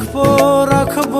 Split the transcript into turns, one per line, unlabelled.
রাখব রাখব।